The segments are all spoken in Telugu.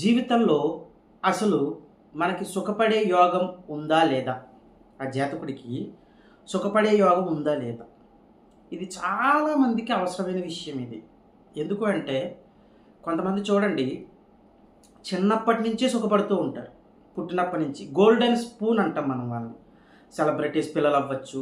జీవితంలో అసలు మనకి సుఖపడే యోగం ఉందా లేదా? ఆ జాతకుడికి సుఖపడే యోగం ఉందా లేదా? ఇది చాలా మందికి అవసరమైన విషయం ఇది. ఎందుకు అంటే కొంతమంది చూడండి చిన్నప్పటి నుంచే సుఖపడుతూ ఉంటారు. పుట్టినప్పటి నుంచి గోల్డెన్ స్పూన్ అంటాం మనం వాళ్ళని. సెలబ్రిటీస్ పిల్లలు అవ్వచ్చు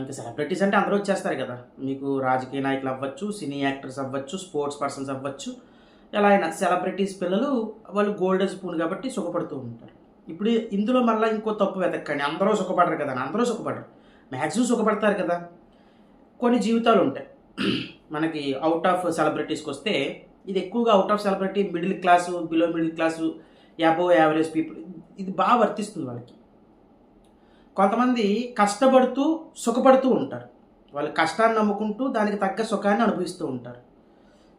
ఇంకా సెలబ్రిటీస్ అంటే అందరూ వచ్చేస్తారు కదా. మీకు రాజకీయ నాయకులు అవ్వచ్చు సినీ యాక్టర్స్ అవ్వచ్చు స్పోర్ట్స్ పర్సన్స్ అవ్వచ్చు. ఎలా అయినా సెలబ్రిటీస్ పిల్లలు వాళ్ళు గోల్డెన్ స్పూన్ కాబట్టి సుఖపడుతూ ఉంటారు. ఇప్పుడు ఇందులో మళ్ళీ ఇంకో తప్పు వెతకండి. అందరూ సుఖపడరు కదా అందరూ సుఖపడరు. మ్యాక్సిమం సుఖపడతారు కదా. కొన్ని జీవితాలు ఉంటాయి. మనకి అవుట్ ఆఫ్ సెలబ్రిటీస్కి వస్తే ఇది ఎక్కువగా out of celebrity middle class below middle class above average people ఇది బాగా వర్తిస్తుంది వాళ్ళకి. కొంతమంది కష్టపడుతూ సుఖపడుతూ ఉంటారు. వాళ్ళు కష్టాన్ని నమ్ముకుంటూ దానికి తగ్గ సుఖాన్ని అనుభవిస్తూ ఉంటారు.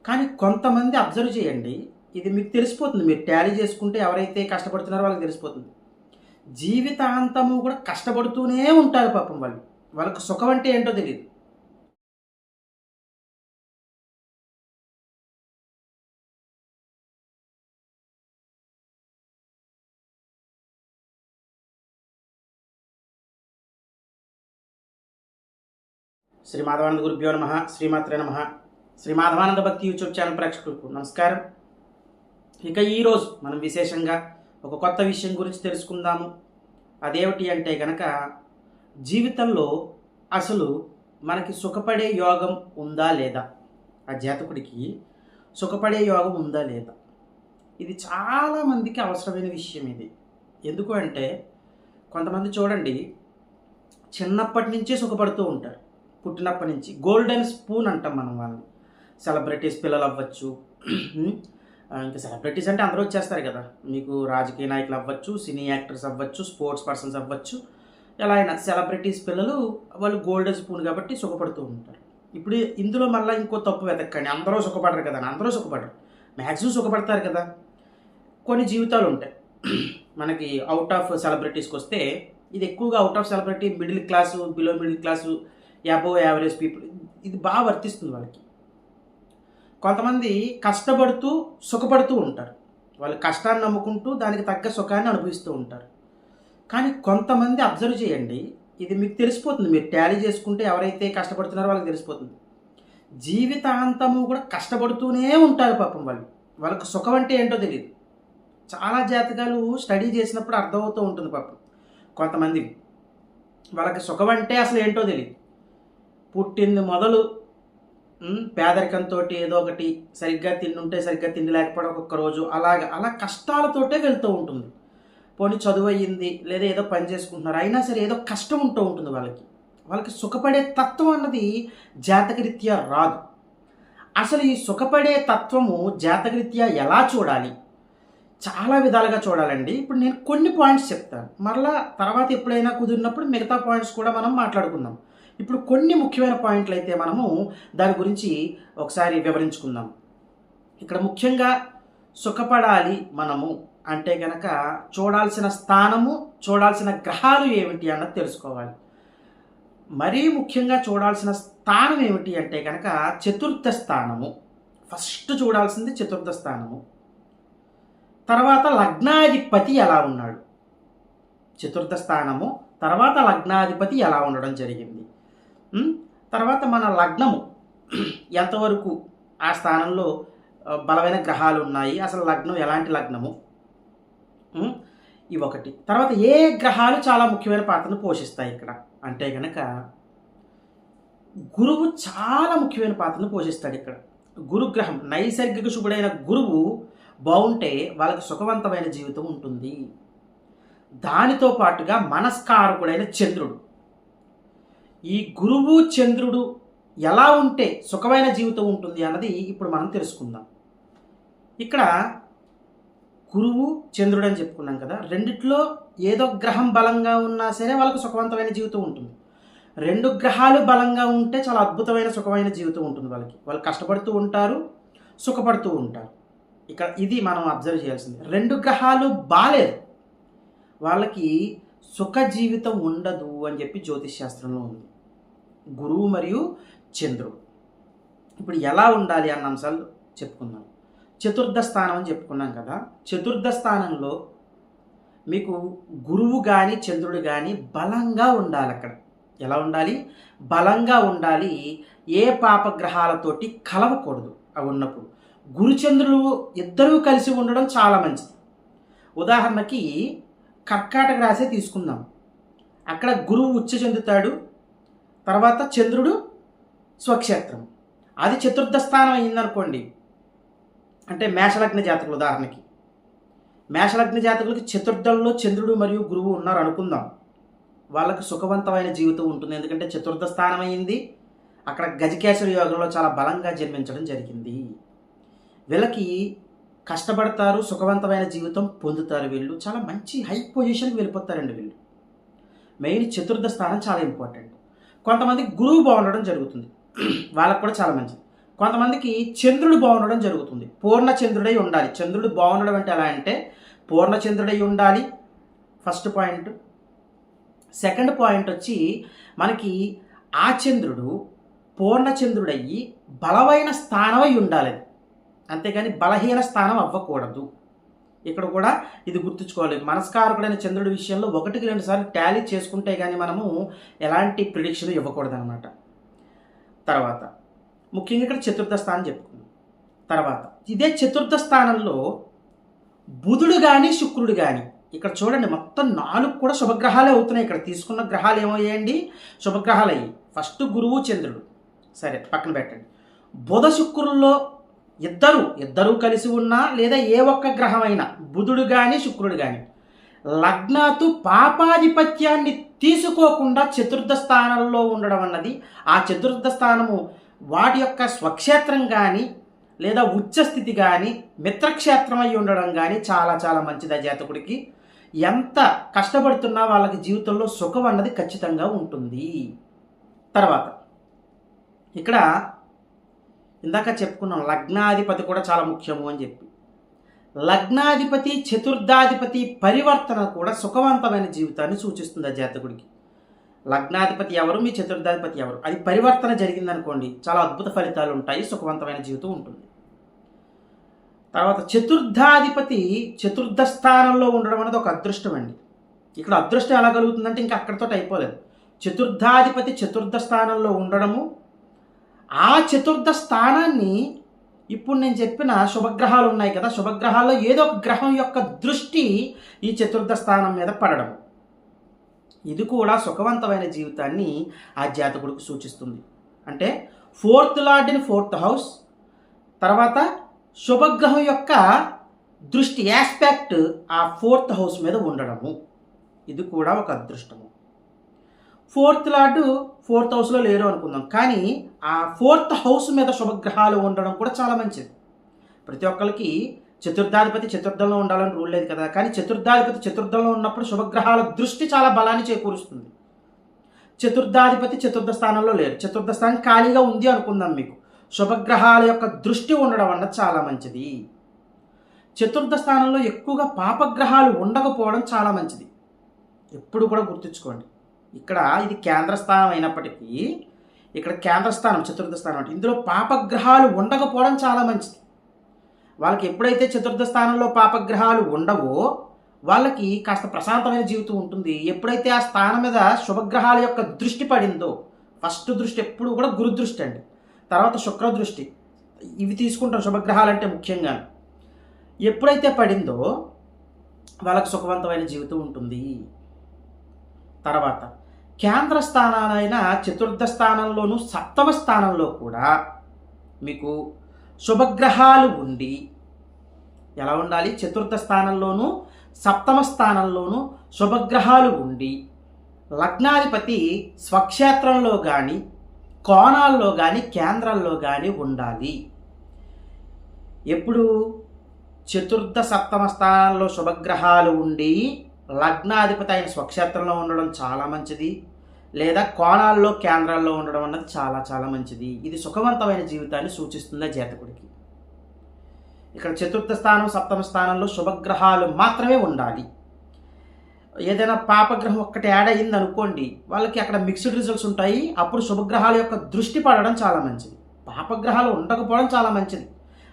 కానీ కొంతమంది అబ్జర్వ్ చేయండి. ఇది మీకు తెలిసిపోతుంది. మీరు ట్యాలీ చేసుకుంటే ఎవరైతే కష్టపడుతున్నారో వాళ్ళకి తెలిసిపోతుంది. జీవితాంతము కూడా కష్టపడుతూనే ఉంటారు పాపం వాళ్ళు. వాళ్ళకి సుఖం అంటే ఏంటో తెలియదు శ్రీ మాధవానంద గురుభ్యో నమ. శ్రీమాత్రే నమ. శ్రీ మాధవానంద భక్తి యూట్యూబ్ ఛానల్ ప్రేక్షకులకు నమస్కారం. ఇక ఈరోజు మనం విశేషంగా ఒక కొత్త విషయం గురించి తెలుసుకుందాము. అదేమిటి అంటే గనక జీవితంలో అసలు మనకి సుఖపడే యోగం ఉందా లేదా? ఆ జాతకుడికి సుఖపడే యోగం ఉందా లేదా? ఇది చాలా మందికి అవసరమైన విషయం ఇది. ఎందుకు అంటే కొంతమంది చూడండి చిన్నప్పటి నుంచే సుఖపడుతూ ఉంటారు. పుట్టినప్పటి నుంచి. గోల్డెన్ స్పూన్ అంటాం మనం వాళ్ళని. సెలబ్రిటీస్ పిల్లలు అవ్వచ్చు ఇంకా సెలబ్రిటీస్ అంటే అందరూ వచ్చేస్తారు కదా. మీకు రాజకీయ నాయకులు అవ్వచ్చు సినీ యాక్టర్స్ అవ్వచ్చు స్పోర్ట్స్ పర్సన్స్ అవ్వచ్చు. ఎలా అయినా సెలబ్రిటీస్ పిల్లలు వాళ్ళు గోల్డెన్ స్పూన్ కాబట్టి సుఖపడుతూ ఉంటారు. ఇప్పుడు ఇందులో మళ్ళీ ఇంకో తప్పు వెతకండి. అందరూ సుఖపడరు కదా. అందరూ సుఖపడరు. మ్యాక్సిమం సుఖపడతారు కదా. కొన్ని జీవితాలు ఉంటాయి. మనకి అవుట్ ఆఫ్ సెలబ్రిటీస్కి వస్తే ఇది ఎక్కువగా out of celebrity middle class below middle class above average people ఇది బాగా వర్తిస్తుంది వాళ్ళకి. కొంతమంది కష్టపడుతూ సుఖపడుతూ ఉంటారు. వాళ్ళు కష్టాన్ని నమ్ముకుంటూ దానికి తగ్గ సుఖాన్ని అనుభవిస్తూ ఉంటారు. కానీ కొంతమంది అబ్జర్వ్ చేయండి. ఇది మీకు తెలిసిపోతుంది. మీరు ట్యాలీ చేసుకుంటే ఎవరైతే కష్టపడుతున్నారో వాళ్ళకి తెలిసిపోతుంది. జీవితాంతము కూడా కష్టపడుతూనే ఉంటారు పాపం వాళ్ళు. వాళ్ళకి సుఖం అంటే ఏంటో తెలియదు. చాలా జాతకాలు స్టడీ చేసినప్పుడు అర్థమవుతూ ఉంటుంది పాపం. కొంతమంది వాళ్ళకి సుఖం అంటే అసలు ఏంటో తెలియదు. పుట్టింది మొదలు పేదరికంతో ఏదో ఒకటి సరిగ్గా తిండి ఉంటే సరిగ్గా తిండి లేకపోవడం ఒక్కొక్క రోజు అలాగ. అలా కష్టాలతోటే వెళ్తూ ఉంటుంది. పోనీ చదువు అయ్యింది లేదా ఏదో పని చేసుకుంటున్నారు అయినా సరే ఏదో కష్టం ఉంటూ ఉంటుంది వాళ్ళకి. వాళ్ళకి సుఖపడే తత్వం అన్నది జాతకరీత్యా రాదు. అసలు ఈ సుఖపడే తత్వము జాతకరీత్యా ఎలా చూడాలి? చాలా విధాలుగా చూడాలండి. ఇప్పుడు నేను కొన్ని పాయింట్స్ చెప్తాను. మరలా తర్వాత ఎప్పుడైనా కుదిరినప్పుడు మిగతా పాయింట్స్ కూడా మనం మాట్లాడుకుందాం. ఇప్పుడు కొన్ని ముఖ్యమైన పాయింట్లు అయితే మనము దాని గురించి ఒకసారి వివరించుకుందాం. ఇక్కడ ముఖ్యంగా సుఖపడాలి మనము అంటే కనుక చూడాల్సిన స్థానము చూడాల్సిన గ్రహాలు ఏమిటి అన్నది తెలుసుకోవాలి. మరీ ముఖ్యంగా చూడాల్సిన స్థానం ఏమిటి అంటే కనుక చతుర్థ స్థానము. ఫస్ట్ చూడాల్సింది చతుర్థ స్థానము. తర్వాత లగ్నాధిపతి ఎలా ఉన్నాడు? చతుర్థ స్థానము తర్వాత లగ్నాధిపతి ఎలా ఉండడం జరిగింది? తర్వాత మన లగ్నము. ఎంతవరకు ఆ స్థానంలో బలమైన గ్రహాలు ఉన్నాయి? అసలు లగ్నం ఎలాంటి లగ్నము? ఇవి ఒకటి. తర్వాత ఏ గ్రహాలు చాలా ముఖ్యమైన పాత్రను పోషిస్తాయి ఇక్కడ? అంటే కనుక గురువు చాలా ముఖ్యమైన పాత్రను పోషిస్తాడు ఇక్కడ. గురుగ్రహం నైసర్గిక శుభుడైన గురువు బాగుంటే వాళ్ళకి సుఖవంతమైన జీవితం ఉంటుంది. దానితో పాటుగా మనస్కారకుడైన చంద్రుడు. ఈ గురువు చంద్రుడు ఎలా ఉంటే సుఖమైన జీవితం ఉంటుంది అన్నది ఇప్పుడు మనం తెలుసుకుందాం. ఇక్కడ గురువు చంద్రుడు అని చెప్పుకున్నాం కదా రెండిట్లో ఏదో గ్రహం బలంగా ఉన్నా సరే వాళ్ళకు సుఖవంతమైన జీవితం ఉంటుంది. రెండు గ్రహాలు బలంగా ఉంటే చాలా అద్భుతమైన సుఖమైన జీవితం ఉంటుంది వాళ్ళకి. వాళ్ళు కష్టపడుతూ ఉంటారు సుఖపడుతూ ఉంటారు. ఇక్కడ ఇది మనం అబ్జర్వ్ చేయాల్సింది. రెండు గ్రహాలు బాలేదు. వాళ్ళకి సుఖ జీవితం ఉండదు అని చెప్పి జ్యోతిష్ శాస్త్రంలో ఉంది. గురువు మరియు చంద్రుడు. ఇప్పుడు ఎలా ఉండాలి అన్న అంశాలు చెప్పుకుందాం. చతుర్థ స్థానం అని చెప్పుకున్నాం కదా. చతుర్థ స్థానంలో మీకు గురువు కానీ చంద్రుడు కానీ బలంగా ఉండాలి అక్కడ. ఎలా ఉండాలి? బలంగా ఉండాలి. ఏ పాపగ్రహాలతోటి కలవకూడదు అవి ఉన్నప్పుడు. గురుచంద్రులు ఇద్దరూ కలిసి ఉండడం చాలా మంచిది. ఉదాహరణకి కర్కాటక రాశి తీసుకుందాం. అక్కడ గురువు ఉచ్చ చెందుతాడు తర్వాత చంద్రుడు స్వక్షేత్రం. అది చతుర్థ స్థానం అయిందనుకోండి. అంటే మేషలగ్న జాతకులు ఉదాహరణకి. మేషలగ్న జాతకులకి చతుర్థంలో చంద్రుడు మరియు గురువు ఉన్నారు అనుకుందాం. వాళ్ళకి సుఖవంతమైన జీవితం ఉంటుంది. ఎందుకంటే చతుర్థ స్థానం అయింది. అక్కడ గజకేశ్వర యోగంలో చాలా బలంగా జన్మించడం జరిగింది. వీళ్ళకి కష్టపడతారు సుఖవంతమైన జీవితం పొందుతారు వీళ్ళు. చాలా మంచి హై పొజిషన్కి వెళ్ళిపోతారండి వీళ్ళు. మెయిన్ చతుర్థ స్థానం చాలా ఇంపార్టెంట్ కొంతమంది గురువు బాగుండడం జరుగుతుంది. వాళ్ళకు కూడా చాలా మంచిది. కొంతమందికి చంద్రుడు బాగుండడం జరుగుతుంది. పూర్ణచంద్రుడై ఉండాలి. చంద్రుడు బాగుండడం అంటే ఎలా అంటే పూర్ణచంద్రుడై ఉండాలి. First point. సెకండ్ పాయింట్ వచ్చి మనకి ఆ చంద్రుడు పూర్ణచంద్రుడయ్యి బలమైన స్థానమై ఉండాలి. అంతేగాని బలహీన స్థానం అవ్వకూడదు. ఇక్కడ కూడా ఇది గుర్తుంచుకోవాలి. మనస్కారకుడైన చంద్రుడి విషయంలో ఒకటికి రెండు సార్లు టాలీ చేసుకుంటే కానీ మనము ఎలాంటి ప్రిడిక్షన్ ఇవ్వకూడదు అనమాట తర్వాత ముఖ్యంగా ఇక్కడ చతుర్థ స్థానం చెప్పుకున్నాం తర్వాత ఇదే చతుర్థ స్థానంలో బుధుడు కానీ శుక్రుడు కానీ ఇక్కడ చూడండి మొత్తం నాలుగు కూడా శుభగ్రహాలే అవుతున్నాయి. ఇక్కడ తీసుకున్న గ్రహాలు ఏమయ్యాయండి? శుభగ్రహాలు అయ్యి ఫస్ట్ గురువు చంద్రుడు. సరే పక్కన పెట్టండి. బుధ శుక్రుల్లో ఇద్దరు ఇద్దరు కలిసి ఉన్నా లేదా ఏ ఒక్క గ్రహమైనా బుధుడు కానీ శుక్రుడు కానీ లగ్నాతు పాపాధిపత్యాన్ని తీసుకోకుండా చతుర్థ స్థానంలో ఉండడం అన్నది ఆ చతుర్థ స్థానము వాటి యొక్క స్వక్షేత్రం కానీ లేదా ఉచ్చస్థితి కానీ మిత్రక్షేత్రం అయి ఉండడం కానీ చాలా చాలా మంచిది జాతకుడికి. ఎంత కష్టపడుతున్నా వాళ్ళకి జీవితంలో సుఖం అన్నది ఖచ్చితంగా ఉంటుంది. తర్వాత ఇక్కడ ఇందాక చెప్పుకున్నాం లగ్నాధిపతి కూడా చాలా ముఖ్యము అని చెప్పి. లగ్నాధిపతి చతుర్థాధిపతి పరివర్తన కూడా సుఖవంతమైన జీవితాన్ని సూచిస్తుంది ఆ జాతకుడికి లగ్నాధిపతి ఎవరు? మీ చతుర్థాధిపతి ఎవరు? అది పరివర్తన జరిగిందనుకోండి చాలా అద్భుత ఫలితాలు ఉంటాయి సుఖవంతమైన జీవితం ఉంటుంది. తర్వాత చతుర్థాధిపతి చతుర్థ స్థానంలో ఉండడం అనేది ఒక అదృష్టం అండి. ఇక్కడ అదృష్టం ఎలా కలుగుతుందంటే ఇంకా అక్కడితో అయిపోలేదు. చతుర్థాధిపతి చతుర్థ స్థానంలో ఉండడము ఆ చతుర్థ స్థానాన్ని ఇప్పుడు నేను చెప్పిన శుభగ్రహాలు ఉన్నాయి కదా శుభగ్రహాల్లో ఏదో ఒక గ్రహం యొక్క దృష్టి ఈ చతుర్థ స్థానం మీద పడడం. ఇది కూడా సుఖవంతమైన జీవితాన్ని ఆ జాతకుడికి సూచిస్తుంది. అంటే fourth lord in fourth house తర్వాత శుభగ్రహం యొక్క దృష్టి యాస్పెక్ట్ ఆ ఫోర్త్ హౌస్ మీద ఉండడము. ఇది కూడా ఒక అదృష్టము. ఫోర్త్ లార్డు ఫోర్త్ హౌస్లో లేరు అనుకుందాం. కానీ ఆ ఫోర్త్ హౌస్ మీద శుభగ్రహాలు ఉండడం కూడా చాలా మంచిది. ప్రతి ఒక్కరికి చతుర్థాధిపతి చతుర్థంలో ఉండాలని రూల్ లేదు కదా. కానీ చతుర్థాధిపతి చతుర్థంలో ఉన్నప్పుడు శుభగ్రహాల దృష్టి చాలా బలాన్ని చేకూరుస్తుంది. చతుర్థాధిపతి చతుర్థ స్థానంలో లేరు. చతుర్థ స్థానం ఖాళీగా ఉంది అనుకుందాం మీకు. శుభగ్రహాల యొక్క దృష్టి ఉండడం వల్ల చాలా మంచిది. చతుర్థ స్థానంలో ఎక్కువగా పాపగ్రహాలు ఉండకపోవడం చాలా మంచిది. ఎప్పుడు కూడా గుర్తుంచుకోండి. ఇక్కడ ఇది కేంద్ర స్థానం అయినప్పటికీ ఇక్కడ కేంద్ర స్థానం చతుర్థ స్థానం అంటే ఇందులో పాపగ్రహాలు ఉండకపోవడం చాలా మంచిది. వాళ్ళకి ఎప్పుడైతే చతుర్థ స్థానంలో పాపగ్రహాలు ఉండవో వాళ్ళకి కాస్త ప్రశాంతమైన జీవితం ఉంటుంది. ఎప్పుడైతే ఆ స్థానం మీద శుభగ్రహాల యొక్క దృష్టి పడిందో ఫస్ట్ దృష్టి ఎప్పుడు కూడా గురుదృష్టి అండి. తర్వాత శుక్ర దృష్టి. ఇవి తీసుకుంటాం శుభగ్రహాలు అంటే ముఖ్యంగా ఎప్పుడైతే పడిందో వాళ్ళకి సుఖవంతమైన జీవితం ఉంటుంది. తర్వాత కేంద్ర స్థానాలైన చతుర్థ స్థానంలోను సప్తమ స్థానంలో కూడా మీకు శుభగ్రహాలు ఉండి ఎలా ఉండాలి? చతుర్థ స్థానంలోను సప్తమ స్థానంలోను శుభగ్రహాలు ఉండి లగ్నాధిపతి స్వక్షేత్రంలో కానీ కోణాల్లో కానీ కేంద్రంలో కానీ ఉండాలి. ఎప్పుడు? చతుర్థ సప్తమ స్థానాల్లో శుభగ్రహాలు ఉండి లగ్నాధిపతి ఆయన స్వక్షేత్రంలో ఉండడం చాలా మంచిది. లేదా కోణాల్లో కేంద్రాల్లో ఉండడం అన్నది చాలా చాలా మంచిది. ఇది సుఖవంతమైన జీవితాన్ని సూచిస్తుంది జాతకుడికి. ఇక్కడ చతుర్థ స్థానం సప్తమ స్థానంలో శుభగ్రహాలు మాత్రమే ఉండాలి. ఏదైనా పాపగ్రహం ఒక్కటి యాడ్ అయ్యింది అనుకోండి వాళ్ళకి అక్కడ మిక్స్డ్ రిజల్ట్స్ ఉంటాయి. అప్పుడు శుభగ్రహాల యొక్క దృష్టి పడడం చాలా మంచిది. పాపగ్రహాలు ఉండకపోవడం చాలా మంచిది.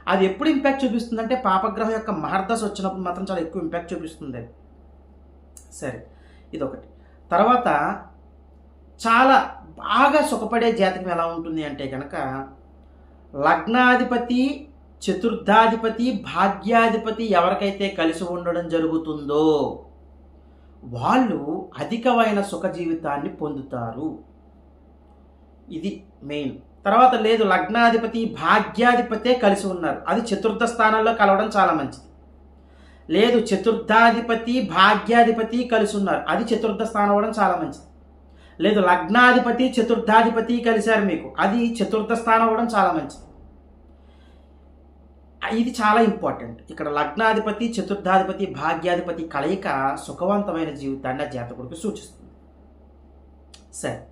అది ఎప్పుడు ఇంపాక్ట్ చూపిస్తుందంటే పాపగ్రహం యొక్క మహర్దశ వచ్చినప్పుడు మాత్రం చాలా ఎక్కువ ఇంపాక్ట్ చూపిస్తుంది. అది సరే ఇదొకటి. తర్వాత చాలా బాగా సుఖపడే జాతకం ఎలా ఉంటుంది అంటే కనుక లగ్నాధిపతి చతుర్థాధిపతి భాగ్యాధిపతి ఎవరికైతే కలిసి ఉండడం జరుగుతుందో వాళ్ళు అధికమైన సుఖ జీవితాన్ని పొందుతారు. ఇది మెయిన్. తర్వాత లేదు లగ్నాధిపతి భాగ్యాధిపతే కలిసి ఉన్నారు. అది చతుర్థ స్థానంలో కలవడం చాలా మంచిది. లేదు చతుర్థాధిపతి భాగ్యాధిపతి కలిసి ఉన్నారు అది చతుర్థ స్థానం అవ్వడం చాలా మంచిది. లేదు లగ్నాధిపతి చతుర్థాధిపతి కలిశారు మీకు. అది చతుర్థ స్థానం అవ్వడం చాలా మంచిది. ఇది చాలా ఇంపార్టెంట్. ఇక్కడ లగ్నాధిపతి చతుర్థాధిపతి భాగ్యాధిపతి కలయిక సుఖవంతమైన జీవితాన్ని ఆ జాతకుడికి సూచిస్తుంది. సరే.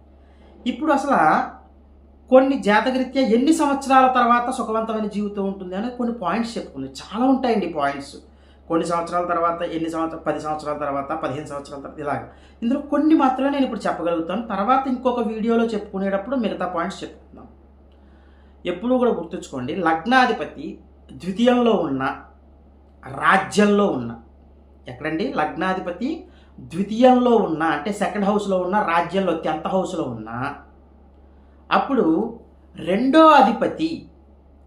ఇప్పుడు అసలు కొన్ని జాతకరీత్యా ఎన్ని సంవత్సరాల తర్వాత సుఖవంతమైన జీవితం ఉంటుంది అనేది కొన్ని పాయింట్స్ చెప్పుకుంది. చాలా ఉంటాయండి పాయింట్స్. కొన్ని సంవత్సరాల తర్వాత ఎన్ని సంవత్సరాలు పది సంవత్సరాల తర్వాత పదిహేను సంవత్సరాల తర్వాత ఇలాగ. ఇందులో కొన్ని మాత్రమే నేను ఇప్పుడు చెప్పగలుగుతాను. తర్వాత ఇంకొక వీడియోలో చెప్పుకునేటప్పుడు మిగతా పాయింట్స్ చెప్పుకుందాం. ఎప్పుడూ కూడా గుర్తుంచుకోండి లగ్నాధిపతి ద్వితీయంలో ఉన్న రాజ్యంలో ఉన్న ఎక్కడండి? లగ్నాధిపతి ద్వితీయంలో ఉన్న అంటే సెకండ్ హౌస్లో ఉన్న రాజ్యంలో టెన్త్ హౌస్లో ఉన్న అప్పుడు రెండో అధిపతి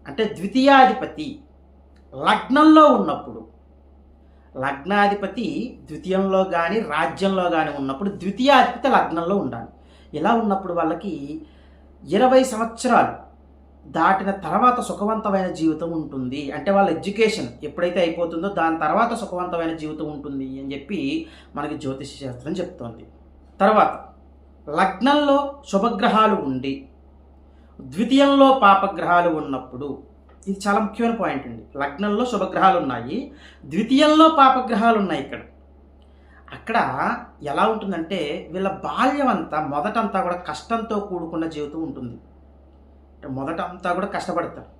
అంటే ద్వితీయాధిపతి లగ్నంలో ఉన్నప్పుడు లగ్నాధిపతి ద్వితీయంలో కానీ రాజ్యంలో కానీ ఉన్నప్పుడు ద్వితీయాధిపతి లగ్నంలో ఉండాలి. ఇలా ఉన్నప్పుడు వాళ్ళకి ఇరవై సంవత్సరాలు దాటిన తర్వాత సుఖవంతమైన జీవితం ఉంటుంది. అంటే వాళ్ళ ఎడ్యుకేషన్ ఎప్పుడైతే అయిపోతుందో దాని తర్వాత సుఖవంతమైన జీవితం ఉంటుంది అని చెప్పి మనకి జ్యోతిష శాస్త్రం చెప్తోంది. తర్వాత లగ్నంలో శుభగ్రహాలు ఉండి ద్వితీయంలో పాపగ్రహాలు ఉన్నప్పుడు ఇది చాలా ముఖ్యమైన పాయింట్ అండి. లగ్నంలో శుభగ్రహాలు ఉన్నాయి ద్వితీయంలో పాపగ్రహాలు ఉన్నాయి ఇక్కడ. అక్కడ ఎలా ఉంటుందంటే వీళ్ళ బాల్యం అంతా మొదటంతా కూడా కష్టంతో కూడుకున్న జీవితం ఉంటుంది. మొదట అంతా కూడా కష్టపడతారు.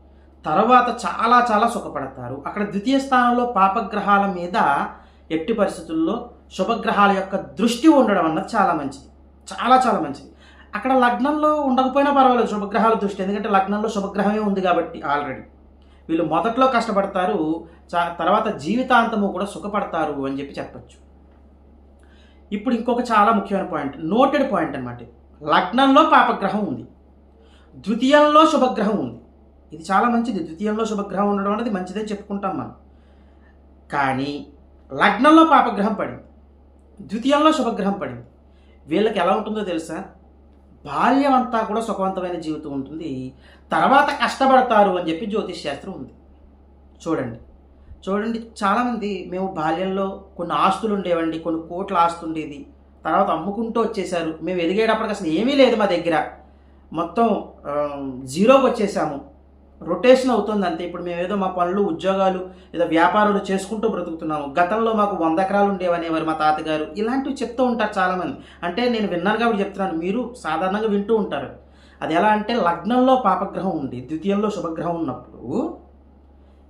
తర్వాత చాలా చాలా సుఖపడతారు. అక్కడ ద్వితీయ స్థానంలో పాపగ్రహాల మీద ఎట్టి పరిస్థితుల్లో శుభగ్రహాల యొక్క దృష్టి ఉండడం అన్నది చాలా మంచిది. చాలా చాలా మంచిది. అక్కడ లగ్నంలో ఉండకపోయినా పర్వాలేదు శుభగ్రహాల దృష్టి. ఎందుకంటే లగ్నంలో శుభగ్రహమే ఉంది కాబట్టి ఆల్రెడీ. వీళ్ళు మొదట్లో కష్టపడతారు తర్వాత జీవితాంతము కూడా సుఖపడతారు అని చెప్పి చెప్పచ్చు. ఇప్పుడు ఇంకొక చాలా ముఖ్యమైన పాయింట్ నోటెడ్ పాయింట్ అనమాట లగ్నంలో పాపగ్రహం ఉంది. ద్వితీయంలో శుభగ్రహం ఉంది. ఇది చాలా మంచిది. ద్వితీయంలో శుభగ్రహం ఉండడం అనేది మంచిదని చెప్పుకుంటాం మనం. కానీ లగ్నంలో పాపగ్రహం పడింది. ద్వితీయంలో శుభగ్రహం పడింది. వీళ్ళకి ఎలా ఉంటుందో తెలుసా? బాల్యం అంతా కూడా సుఖవంతమైన జీవితం ఉంటుంది. తర్వాత కష్టపడతారు అని చెప్పి జ్యోతిష్ శాస్త్రం ఉంది. చూడండి. చూడండి చాలామంది మేము బాల్యంలో కొన్ని ఆస్తులు ఉండేవండి కొన్ని కోట్ల ఆస్తు ఉండేది. తర్వాత అమ్ముకుంటూ వచ్చేసారు మేము ఎదిగేటప్పటికి అసలు ఏమీ లేదు మా దగ్గర. మొత్తం జీరోకి వచ్చేసాము. రొటేషన్ అవుతుంది అంతే ఇప్పుడు మేము ఏదో మా పనులు ఉద్యోగాలు ఏదో వ్యాపారాలు చేసుకుంటూ బ్రతుకుతున్నాము. గతంలో మాకు వంద ఎకరాలు ఉండేవనేవారు మా తాతగారు. ఇలాంటివి చెప్తూ ఉంటారు చాలామంది. అంటే నేను విన్నాను కాబట్టి చెప్తున్నాను. మీరు సాధారణంగా వింటూ ఉంటారు. అది ఎలా అంటే లగ్నంలో పాపగ్రహం ఉంది. ద్వితీయంలో శుభగ్రహం ఉన్నప్పుడు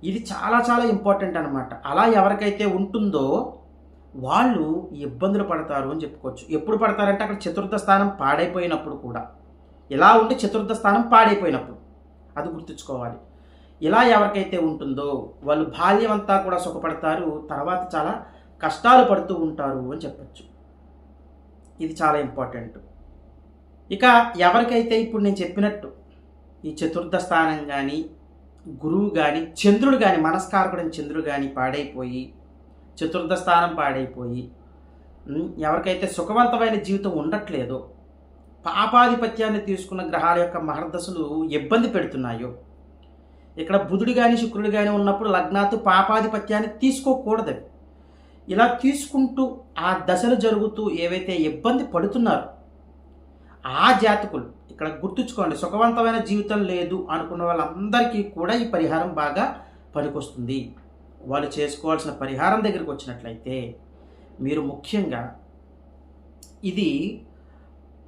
ఇది చాలా చాలా ఇంపార్టెంట్ అనమాట అలా ఎవరికైతే ఉంటుందో వాళ్ళు ఇబ్బందులు పడతారు అని చెప్పుకోవచ్చు. ఎప్పుడు పడతారంటే అక్కడ చతుర్థ స్థానం పాడైపోయినప్పుడు కూడా. ఇలా ఉండి చతుర్థ స్థానం పాడైపోయినప్పుడు. అది గుర్తుంచుకోవాలి. ఇలా ఎవరికైతే ఉంటుందో వాళ్ళు బాల్యం అంతా కూడా సుఖపడతారు తర్వాత చాలా కష్టాలు పడుతూ ఉంటారు అని చెప్పచ్చు. ఇది చాలా ఇంపార్టెంట్. ఇక ఎవరికైతే ఇప్పుడు నేను చెప్పినట్టు ఈ చతుర్థ స్థానం కానీ గురువు కానీ చంద్రుడు కానీ మనస్కారకుడని చంద్రుడు కానీ పాడైపోయి చతుర్థ స్థానం పాడైపోయి ఎవరికైతే సుఖవంతమైన జీవితం ఉండట్లేదో పాపాధిపత్యాన్ని తీసుకున్న గ్రహాల యొక్క మహర్దశలు ఇబ్బంది పెడుతున్నాయో. ఇక్కడ బుధుడు కానీ శుక్రుడు కానీ ఉన్నప్పుడు లగ్నాతు పాపాధిపత్యాన్ని తీసుకోకూడదు ఇలా తీసుకుంటూ ఆ దశలు జరుగుతూ ఏవైతే ఇబ్బంది పడుతున్నారో ఆ జాతకులు ఇక్కడ గుర్తుంచుకోండి సుఖవంతమైన జీవితం లేదు అనుకున్న వాళ్ళందరికీ కూడా ఈ పరిహారం బాగా పనికొస్తుంది. వాళ్ళు చేసుకోవాల్సిన పరిహారం దగ్గరికి వచ్చినట్లయితే మీరు ముఖ్యంగా ఇది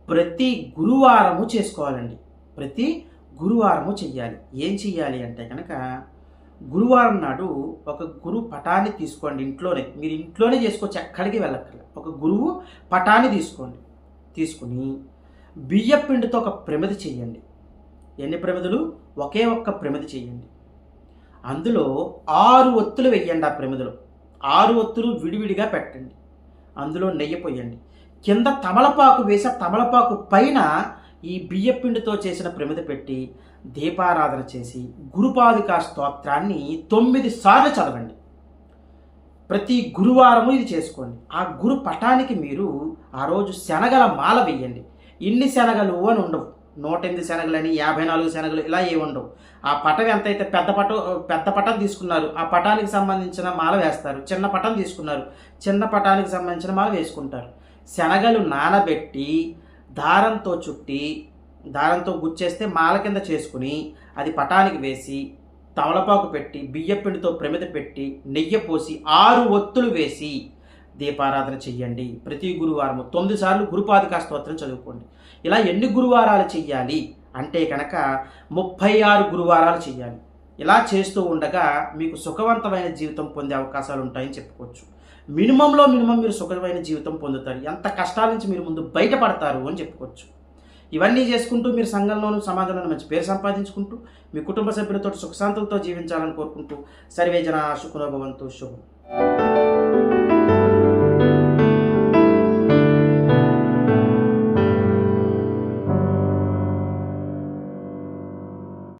ప్రతి గురువారము చేసుకోవాలండి. ప్రతి గురువారము చెయ్యాలి. ఏం చెయ్యాలి అంటే కనుక గురువారం నాడు ఒక గురు పటాన్ని తీసుకోండి ఇంట్లోనే. మీరు ఇంట్లోనే చేసుకోవచ్చు ఎక్కడికి వెళ్ళక్కర్లే. ఒక గురువు పటాన్ని తీసుకోండి. తీసుకుని బియ్య పిండితో ఒక ప్రమిద చేయండి ఎన్ని ప్రమిదలు? ఒకే ఒక్క ప్రమిద చేయండి అందులో ఆరు ఒత్తులు వెయ్యండి ఆ ప్రమిదలో. ఆరు ఒత్తులు విడివిడిగా పెట్టండి. అందులో నెయ్యి పోయండి. కింద తమలపాకు వేసి తమలపాకు పైన ఈ బియ్యపిండితో చేసిన ప్రమిద పెట్టి దీపారాధన చేసి గురుపాదికా స్తోత్రాన్ని తొమ్మిది సార్లు చదవండి. ప్రతి గురువారము ఇది చేసుకోండి. ఆ గురు పటానికి మీరు ఆ రోజు శనగల మాల వేయండి. ఇన్ని శనగలు అని ఉండవు. నూట ఎనిమిది శనగలని యాభై నాలుగు శనగలు ఇలా ఏ ఉండవు. ఆ పటం ఎంతైతే పెద్ద పట పెద్ద పటం తీసుకున్నారు ఆ పటానికి సంబంధించిన మాల వేస్తారు. చిన్న పటం తీసుకున్నారు చిన్న పటానికి సంబంధించిన మాల వేసుకుంటారు. శనగలు నానబెట్టి దారంతో చుట్టి దారంతో గుచ్చేస్తే మాల కింద చేసుకుని అది పటానికి వేసి తమలపాకు పెట్టి బియ్యపిండితో ప్రమిద పెట్టి నెయ్యి పోసి ఆరు ఒత్తులు వేసి దీపారాధన చెయ్యండి. ప్రతి గురువారము తొమ్మిది సార్లు గురుపాదికా స్తోత్రం చదువుకోండి. ఇలా ఎన్ని గురువారాలు చెయ్యాలి? అంటే కనుక ముప్పై ఆరు గురువారాలు చెయ్యాలి. ఇలా చేస్తూ ఉండగా మీకు సుఖవంతమైన జీవితం పొందే అవకాశాలు ఉంటాయని చెప్పుకోవచ్చు. మినిమంలో మినిమం మీరు సుఖమైన జీవితం పొందుతారు. ఎంత కష్టాల నుంచి మీరు ముందు బయటపడతారు అని చెప్పుకోవచ్చు. ఇవన్నీ చేసుకుంటూ మీరు సంఘంలోనూ సమాజంలోనూ మంచి పేరు సంపాదించుకుంటూ మీ కుటుంబ సభ్యులతో సుఖశాంతులతో జీవించాలని కోరుకుంటూ సర్వేజన జన శుభం.